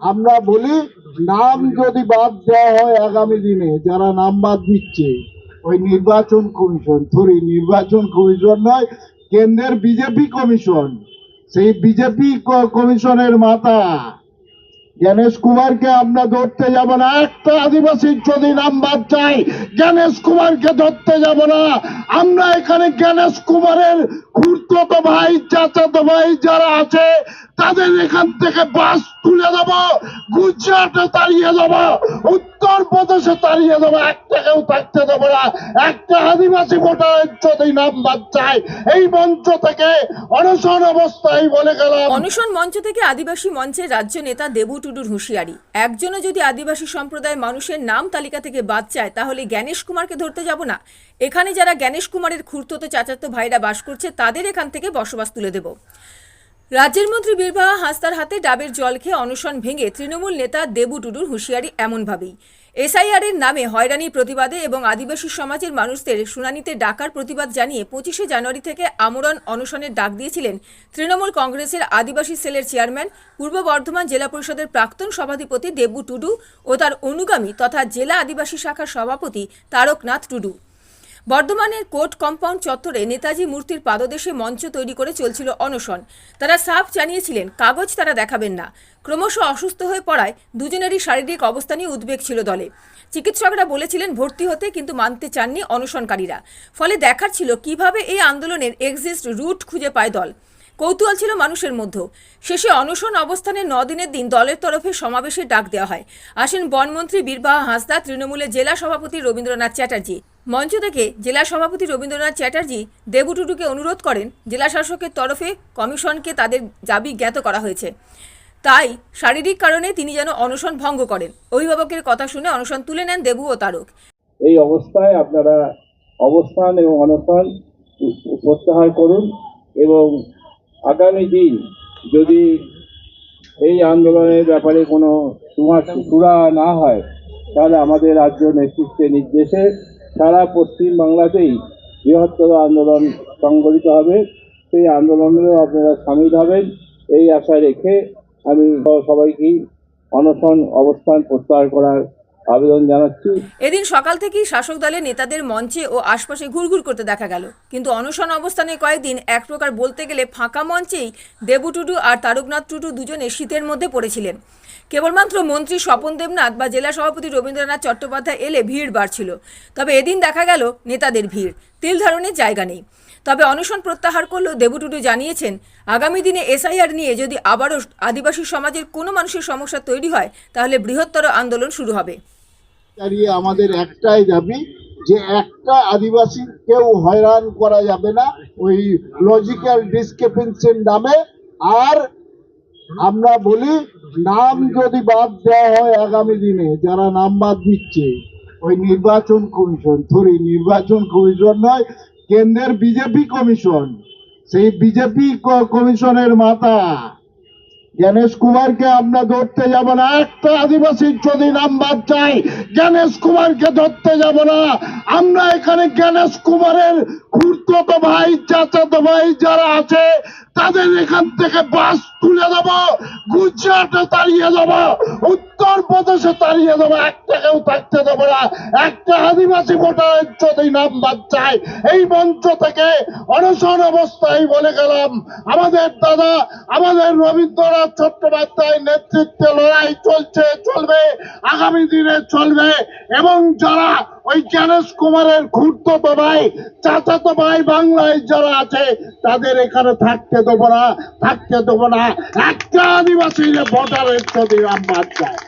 আমরা বলি, নাম যদি বাদ দেওয়া হয় আগামী দিনে, যারা নাম বাদ দিচ্ছে, ওই নির্বাচন কমিশন সরি নির্বাচন কমিশন নয়, কেন্দ্রের বিজেপি কমিশন। সেই বিজেপি কমিশনের মাথা গণেশ কুমারকে আমরা ধরতে যাব না। একটা আদিবাসীর যদি নাম বাদ চাই গণেশ কুমারকে ধরতে যাব না। আমরা এখানে গণেশ কুমারের খুঁড়তো ভাই, চাচাতো ভাই যারা আছে তাদের এখান থেকে বাস তুলে দেব, গুজরাটে তাড়িয়ে দেব উত্তর প্রদেশে তাড়িয়ে দেবো একটা কেউ থাকতে দেবো না। একটা আদিবাসী ভোটারের যদি নাম বাদ চাই এই মঞ্চ থেকে অনশন অবস্থায় বলে গেলাম। অনশন মঞ্চ থেকে আদিবাসী মঞ্চের রাজ্য নেতা দেবু টুডুর হুঁশিয়ারি। একজনও যদি আদিবাসী সম্প্রদায়ের মানুষের নাম তালিকা থেকে বাদ চায়, তাহলে জ্ঞানেশ কুমারকে ধরতে যাব না। এখানে যারা জ্ঞানেশ কুমারের খুঁড়তো চাচাতো ভাইরা বাস করছে, তাদের এখান থেকে বসবাস তুলে দেব। রাজ্যের মন্ত্রী বীরবাহা হাসতার হাতে ডাবের জল খেয়ে অনশন ভেঙে তৃণমূল নেতা দেবু টুডুর হুঁশিয়ারি এমনভাবেই। এসআইআর এর নামে হয়রানির প্রতিবাদে এবং আদিবাসী সমাজের মানুষদের শুনানিতে ডাকার প্রতিবাদ জানিয়ে পঁচিশে জানুয়ারি থেকে আমরণ অনশনের ডাক দিয়েছিলেন তৃণমূল কংগ্রেসের আদিবাসী সেলের চেয়ারম্যান, পূর্ব বর্ধমান জেলা পরিষদের প্রাক্তন সভাধিপতি দেবু টুডু ও তার অনুগামী তথা জেলা আদিবাসী শাখার সভাপতি তারকনাথ টুডু। বর্ধমানের কোর্ট কম্পাউন্ড চত্বরে নেতাজি মূর্তির পাদদেশে মঞ্চ তৈরি করে চলছিল অনশন। তারা সাফ জানিয়েছিলেন, কাগজ তারা দেখাবেন না। ক্রমশ অসুস্থ হয়ে পড়ায় দুজনেরই শারীরিক অবস্থা নিয়ে উদ্বেগ ছিল দলে। চিকিৎসকরা বলেছিলেন, ভর্তি হতে কিন্তু মানতে চাননি অনশনকারীরা। ফলে দেখার ছিল কীভাবে এই আন্দোলনের এক্সিস্ট রুট খুঁজে পায় দল। কৌতূহল ছিল মানুষের মধ্যে। শেষে অনশন অবস্থানে দিনের দিন দলের তরফে সমাবেশের ডাক দেওয়া হয়। আসেন বনমন্ত্রী বীরবাহা হাঁসদা, তৃণমূলের জেলা সভাপতি রবীন্দ্রনাথ চ্যাটার্জি। মঞ্চ থেকে জেলা সভাপতি রবীন্দ্রনাথ চ্যাটার্জি দেবুটুডুকে অনুরোধ করেন, জেলা শাসকের তরফে কমিশনকে তাদের দাবি জ্ঞাত করা হয়েছে। তাই শারীরিক কারণে তিনি যেন অনশন ভঙ্গ করেন। অভিভাবকের কথা শুনে অনশন তুলে নেন দেবু ও তারক। এই অবস্থায় আপনারা অবস্থান এবং অনশন প্রত্যাহার করুন এবং আগামী দিন যদি এই আন্দোলনের ব্যাপারে কোনো সুরা না হয়, তাহলে আমাদের রাজ্য নেতৃত্বের নির্দেশে সারা পশ্চিম বাংলাতেই বৃহত্তর আন্দোলন সংগঠিত হবে। সেই আন্দোলনেও আপনারা সামিল হবেন। এই আশা রেখে আমি সবাইকেই অনশন অবস্থান প্রত্যাহার করার আবেদন জানাচ্ছি। এদিন সকাল থেকেই শাসক দলের নেতাদের মঞ্চে ও আশপাশে ঘুরঘুর করতে দেখা গেল। কিন্তু অনশন অবস্থানে কয়েকদিন এক প্রকার বলতে গেলে ফাঁকা মঞ্চেই দেবু টুডু আর তারকনাথ টুডু দুজনে শীতের মধ্যে পড়েছিলেন। কেবলমাত্র মন্ত্রী স্বপন দেবনাথ বা জেলা সভাপতি রবীন্দ্রনাথ চট্টোপাধ্যায় এলে ভিড় বাড়ছিল। তবে এদিন দেখা গেল নেতাদের ভিড়। তিল ধারণের জায়গা নেই। তবে অনশন প্রত্যাহার করলেও দেবুটুডু জানিয়েছেন, আগামী দিনে এসআইআর নিয়ে যদি আবারও আদিবাসী সমাজের কোনো মানুষের সমস্যা তৈরি হয়, তাহলে বৃহত্তর আন্দোলন শুরু হবে। দাঁড়িয়ে আমাদের একটাই দাবি যে একটা আদিবাসী কেউ হয়রান করা যাবে না ওই লজিক্যাল ডিসক্রিপেন্সির নামে। আর আমরা বলি, নাম যদি বাদ দেওয়া হয় আগামী দিনে, যারা নাম বাদ দিচ্ছে, ওই নির্বাচন কমিশন সরি নির্বাচন কমিশন নয় কেন্দ্রের বিজেপি কমিশন, সেই বিজেপি কমিশনের মাথা গণেশ কুমারকে আমরা ধরতে যাব না। একটা আদিবাসীর যদি নাম বাদ চাই গণেশ কুমারকে ধরতে যাব না। আমরা এখানে গণেশ কুমারের খুর্ত ভাই, চাচাতো ভাই যারা আছে, তাদের এখান থেকে বাস তুলে দেব, গুজরাটে তাড়িয়ে দেব উত্তর প্রদেশে তাড়িয়ে দেবো একটা কেউ থাকতে দেবো না। একটা আদিবাসী ভোটারের যদি নাম বাদ চাই এই মঞ্চ থেকে অনশন অবস্থায় বলে গেলাম, আমাদের দাদা, আমাদের রবীন্দ্রনাথ চট্টোপাধ্যায় নেতৃত্বে লড়াই চলছে, চলবে, আগামী দিনে চলবে, এবং যারা ওই গণেশ কুমারের খুঁড়তো ভাই চাচাতো ভাই বাংলায় যারা আছে, তাদের এখানে থাকতে দেবো না, থাকতে দেবো না। একটা আদিবাসী ভোটারের যদি নাম বাদ যায়